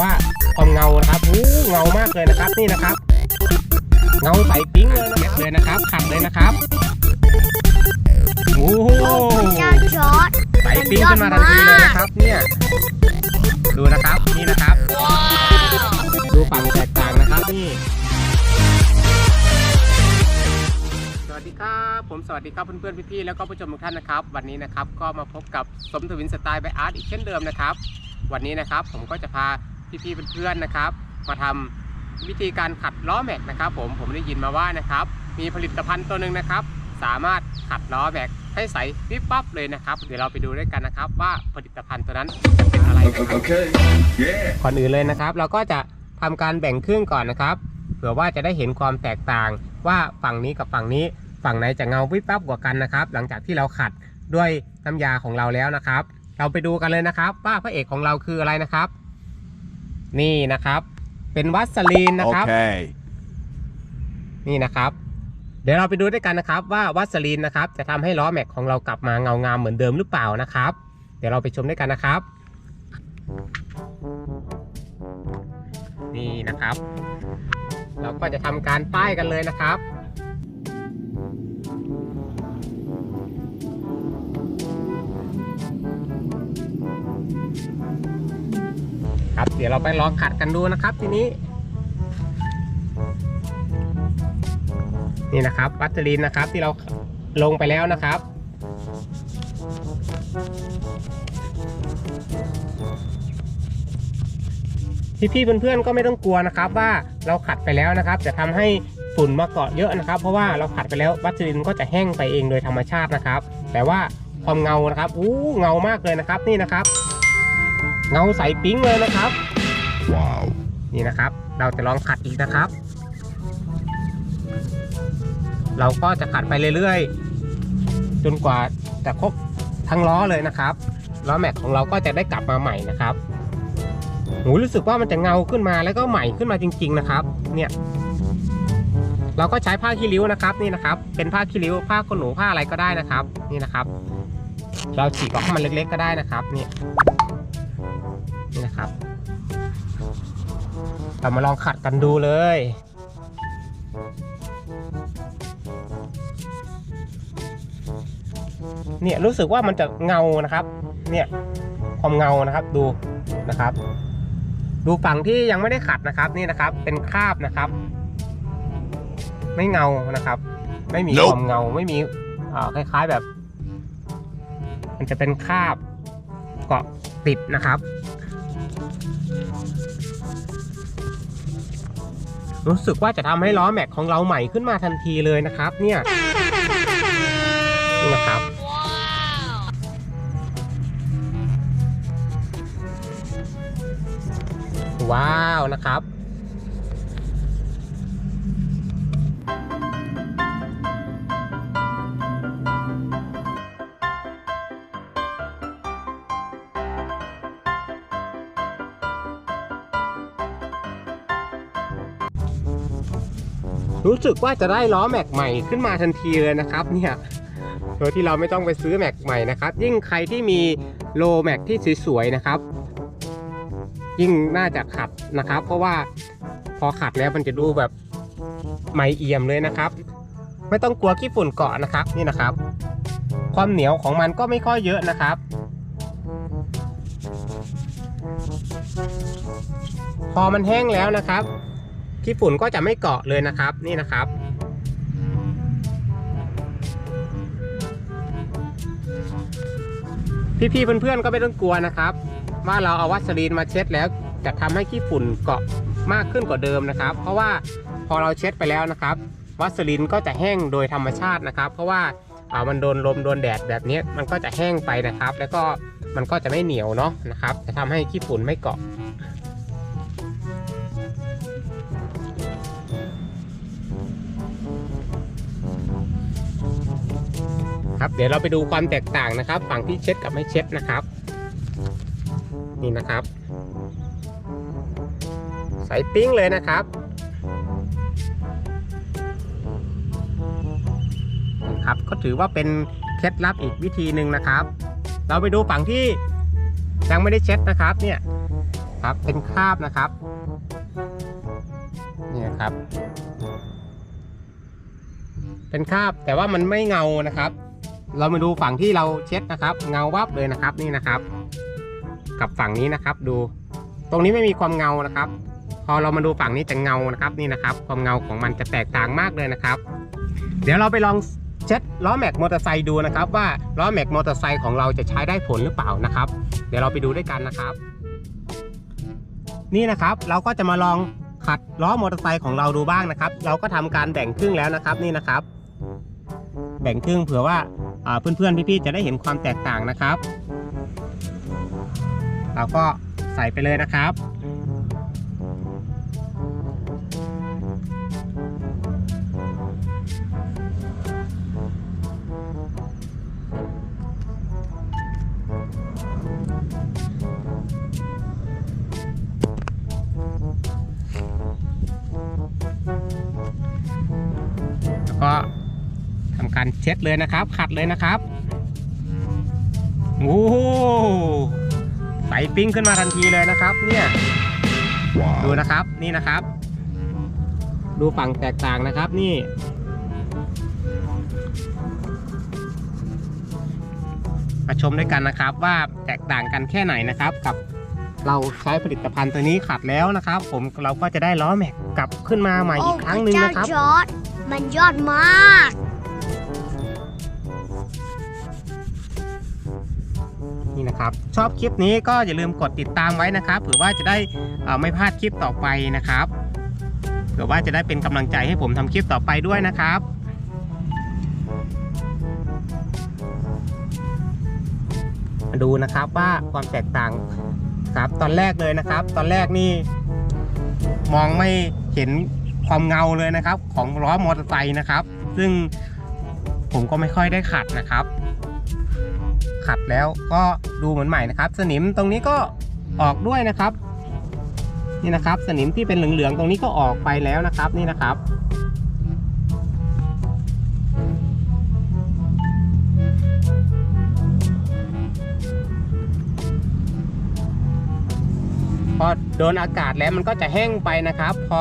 ว่าความเงานะครับอู้เงามากเลยนะครับนี่นะครับ เงาใสปิ๊งเลยนะเลยนะครับขัดเลยนะครับโอ้โหเจ้าจอดใสปิ๊งขึ้นมาทันทีเลยนะครับเนี่ยดูนะครับนี่นะครับ ดูฝั่งแตกต่างนะครับนี่สวัสดีครับผมสวัสดีครับเพื่อนๆพี่ๆแล้วก็ผู้ชมทุกท่านนะครับ วันนี้นะครับก็มาพบกับสมทวินสไตล์ไบอาร์ตอีกเช่นเดิมนะครับ วันนี้นะครับผมก็จะพา พี่ๆเพื่อนๆนะครับ มาทำวิธีการขัดล้อแม็กนะครับ ผมผมได้ยินมาว่านะครับ มีผลิตภัณฑ์ตัวหนึ่งนะครับ สามารถขัดล้อแม็กให้ใสวิบวับเลยนะครับ เดี๋ยวเราไปดูด้วยกันนะครับ ว่าผลิตภัณฑ์ตัวนั้นจะเป็นอะไรนะครับ Okay. Yeah. ก่อนอื่นเลยนะครับ เราก็จะทำการแบ่งครึ่งก่อนนะครับเผื่อว่าจะได้เห็นความแตกต่างว่าฝั่งนี้กับฝั่งนี้ ฝั่งไหนจะเงาวิบวับกว่ากันนะครับ หลังจากที่เราขัดด้วยน้ำยาของเราแล้วนะครับ เราไปดูกันเลยนะครับ ว่าพระเอกของเราคืออะไรนะครับ นี่นะครับ เป็นวัสลีนนะครับ Okay. นี่นะครับ เดี๋ยวเราไปดูด้วยกันนะครับ ว่าวัสลีนนะครับ จะทำให้ล้อแม็กของเรากลับมาเงางามเหมือนเดิมหรือเปล่านะครับ เดี๋ยวเราไปชมด้วยกันนะครับ นี่นะครับ เราก็จะทำการป้ายกันเลยนะครับ ครับ เดี๋ยวเราไปลองขัดกันดูนะครับ ทีนี้ นี่นะครับวัสลีนนะครับที่เราลงไปแล้วนะครับพี่ๆเพื่อนๆก็ไม่ต้องกลัวนะครับ ว่าเราขัดไปแล้วนะครับ จะทำให้ฝุ่นมาเกาะเยอะนะครับ เพราะว่าเราขัดไปแล้ววัสลินก็จะแห้งไปเองโดยธรรมชาตินะครับ แต่ว่าความเงานะครับอู้เงามากเลยนะครับนี่นะครับ เงาใสปิ๊งเลยนะครับ Wow. นี่นะครับ เราจะลองขัดอีกนะครับ เราก็จะขัดไปเรื่อยๆ จนกว่าจะครบทั้งล้อเลยนะครับ ล้อแม็กของเราก็จะได้กลับมาใหม่นะครับหูรู้สึกว่ามันจะเงาขึ้นมาแล้วก็ใหม่ขึ้นมาจริง ๆ นะครับ เนี่ย เราก็ใช้ผ้าขี้ริ้วนะครับ นี่นะครับ เป็นผ้าขี้ริ้วผ้าขนหนูผ้าอะไรก็ได้นะครับ นี่นะครับ เราฉีกออกให้มันเล็ก ๆ ก็ได้นะครับ เนี่ย นี่นะครับ เรามาลองขัดกันดูเลย เนี่ยรู้สึกว่ามันจะเงานะครับ เนี่ยความเงานะครับดูนะครับ ดูฝั่งที่ยังไม่ได้ขัดนะครับนี่นะครับ เป็นคราบนะครับ ไม่เงานะครับ ไม่มี Nope ความเงาไม่มีอ่าคล้ายๆแบบ มันจะเป็นคราบเกาะติดนะครับ รู้สึกว่าจะทำให้ล้อแม็กของเราใหม่ขึ้นมาทันทีเลยนะครับ เนี่ยนี่นะครับว้าวนะครับ รู้สึกว่าจะได้ล้อแม็กใหม่ขึ้นมาทันทีเลยนะครับเนี่ยโดยที่เราไม่ต้องไปซื้อแม็กใหม่นะครับ ยิ่งใครที่มีโลแม็กที่สวยๆนะครับ ยิ่งน่าจะขัดนะครับ เพราะว่าพอขัดแล้วมันจะดูแบบใหม่เอี่ยมเลยนะครับ ไม่ต้องกลัวขี้ฝุ่นเกาะนะครับนี่นะครับ ความเหนียวของมันก็ไม่ค่อยเยอะนะครับพอมันแห้งแล้วนะครับ ขี้ฝุ่นก็จะไม่เกาะเลยนะครับนี่นะครับ พี่ๆเพื่อนๆก็ไม่ต้องกลัวนะครับ ว่าเราเอาวัสลีนมาเช็ดแล้วจะทำให้ขี้ฝุ่นเกาะมากขึ้นกว่าเดิมนะครับ เพราะว่าพอเราเช็ดไปแล้วนะครับ วัสลีนก็จะแห้งโดยธรรมชาตินะครับ เพราะว่าเอามันโดนลมโดนแดดแบบนี้มันก็จะแห้งไปนะครับ แล้วก็มันก็จะไม่เหนียวเนาะนะครับ จะทำให้ขี้ฝุ่นไม่เกาะ ครับเดี๋ยวเราไปดูความแตกต่างนะครับ ฝั่งที่เช็ดกับไม่เช็ดนะครับ นี่นะครับ ใสปิ้งเลยนะครับครับก็ถือว่าเป็นเคล็ดลับอีกวิธีหนึ่งนะครับ เราไปดูฝั่งที่ยังไม่ได้เช็ดนะครับเนี่ยครับเป็นคราบนะครับนี่นะครับ เป็นคราบแต่ว่ามันไม่เงานะครับ เรามาดูฝั่งที่เราเช็ดนะครับ เงาวับเลยนะครับนี่นะครับ กับฝั่งนี้นะครับ ดู ตรงนี้ไม่มีความเงานะครับ พอเรามาดูฝั่งนี้จะเงานะครับนี่นะครับ ความเงาของมันจะแตกต่างมากเลยนะครับ เดี๋ยวเราไปลองเช็ดล้อแม็กมอเตอร์ไซค์ดูนะครับว่าล้อแม็กมอเตอร์ไซค์ของเราจะใช้ได้ผลหรือเปล่านะครับ เดี๋ยวเราไปดูด้วยกันนะครับ นี่นะครับเราก็จะมาลองขัดล้อมอเตอร์ไซค์ของเราดูบ้างนะครับ เราก็ทำการแบ่งครึ่งแล้วนะครับนี่นะครับ แบ่งครึ่งเผื่อว่า เพื่อนๆพี่ๆจะได้เห็นความแตกต่างนะครับ เราก็ใส่ไปเลยนะครับ เช็ดเลยนะครับ ขัดเลยนะครับโอ้โหใสปิ้งขึ้นมาทันทีเลยนะครับ เนี่ย ดู Wow. นะครับนี่นะครับ ดูฝั่งแตกต่างนะครับนี่มาชมด้วยกันนะครับ ว่าแตกต่างกันแค่ไหนนะครับ กับเราใช้ผลิตภัณฑ์ตัวนี้ขัดแล้วนะครับ ผมเราก็จะได้ล้อแม็กกลับขึ้นมาใหม่โอ้อีกครั้งหนึ่งพระนะครับเจ้าจอร์ดมันยอดมาก นี่นะครับ ชอบคลิปนี้ก็อย่าลืมกดติดตามไว้นะครับเผื่อว่าจะได้ไม่พลาดคลิปต่อไปนะครับเผื่อว่าจะได้เป็นกำลังใจให้ผมทำคลิปต่อไปด้วยนะครับมาดูนะครับว่าความแตกต่างครับตอนแรกเลยนะครับ ตอนแรกนี่มองไม่เห็นความเงาเลยนะครับ ของล้อมอเตอร์ไซค์นะครับ ซึ่งผมก็ไม่ค่อยได้ขัดนะครับ ขัดแล้วก็ดูเหมือนใหม่นะครับ สนิมตรงนี้ก็ออกด้วยนะครับ นี่นะครับ สนิมที่เป็นเหลืองๆตรงนี้ก็ออกไปแล้วนะครับนี่นะครับพอโดนอากาศแล้วมันก็จะแห้งไปนะครับ พอ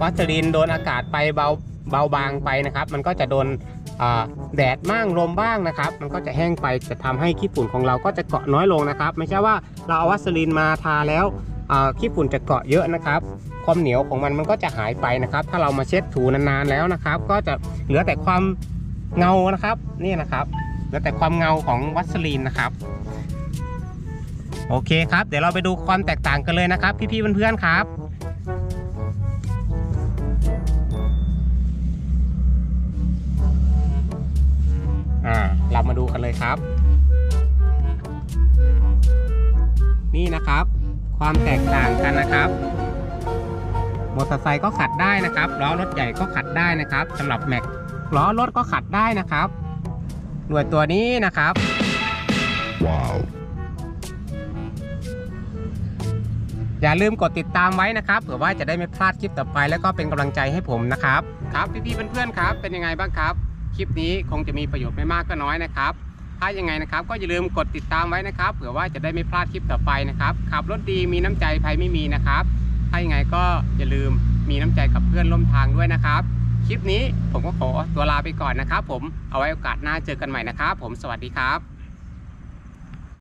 วัสลินโดนอากาศไปเบา เบาบางไปนะครับ มันก็จะโดนแดดบ้างลมบ้างนะครับ มันก็จะแห้งไปจะทำให้ขี้ฝุ่นของเราก็จะเกาะน้อยลงนะครับ ไม่ใช่ว่าเราเอาวัสลีนมาทาแล้วขี้ฝุ่นจะเกาะเยอะนะครับ ความเหนียวของมันมันก็จะหายไปนะครับ ถ้าเรามาเช็ดถูนานๆแล้วนะครับ ก็จะเหลือแต่ความเงานะครับนี่นะครับเหลือแต่ความเงาของวัสลีนนะครับ โอเคครับ เดี๋ยวเราไปดูความแตกต่างกันเลยนะครับ พี่ๆเพื่อนๆครับ ดูกันเลยครับ นี่นะครับ ความแตกต่างกันนะครับมอเตอร์ไซค์ก็ขัดได้นะครับล้อรถใหญ่ก็ขัดได้นะครับสำหรับแม็กล้อรถก็ขัดได้นะครับ หน่วยตัวนี้นะครับ Wow. อย่าลืมกดติดตามไว้นะครับเผื่อว่าจะได้ไม่พลาดคลิปต่อไป แล้วก็เป็นกำลังใจให้ผมนะครับ ครับพี่ๆเพื่อนๆครับ เป็นยังไงบ้างครับ คลิปนี้คงจะมีประโยชน์ไม่มากก็น้อยนะครับ ถ้ายังไงนะครับ ก็อย่าลืมกดติดตามไว้นะครับ เผื่อว่าจะได้ไม่พลาดคลิปต่อไปนะครับ ขับรถดีมีน้ำใจภัยไม่มีนะครับ ถ้ายังไงก็อย่าลืมมีน้ำใจกับเพื่อนร่วมทางด้วยนะครับ คลิปนี้ผมก็ขอตัวลาไปก่อนนะครับ ผม เอาไว้โอกาสหน้าเจอกันใหม่นะครับ ผม สวัสดีครับ